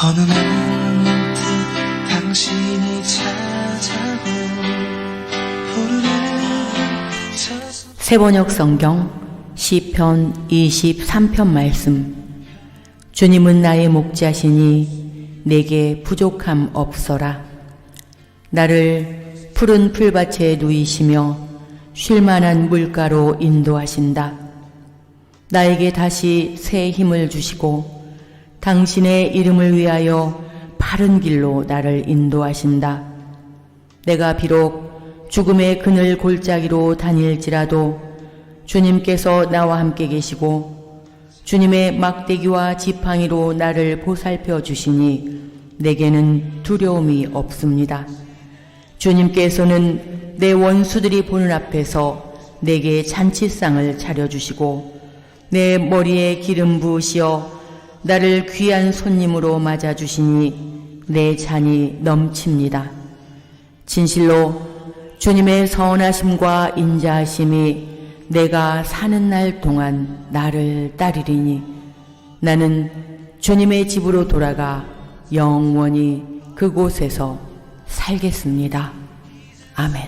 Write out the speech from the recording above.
어느 날 문득 당신이 찾아고 세번역 성경 시편 23편 말씀. 주님은 나의 목자시니 내게 부족함 없어라. 나를 푸른 풀밭에 누이시며 쉴만한 물가로 인도하신다. 나에게 다시 새 힘을 주시고 당신의 이름을 위하여 바른 길로 나를 인도하신다 내가 비록 죽음의 그늘 골짜기로 다닐지라도 주님께서 나와 함께 계시고 주님의 막대기와 지팡이로 나를 보살펴 주시니 내게는 두려움이 없습니다. 주님께서는 내 원수들이 보는 앞에서 내게 잔치상을 차려주시고 내 머리에 기름 부으시어 나를 귀한 손님으로 맞아주시니 내 잔이 넘칩니다. 진실로 주님의 서원하심과 인자하심이 내가 사는 날 동안 나를 따르리니 나는 주님의 집으로 돌아가 영원히 그곳에서 살겠습니다. 아멘.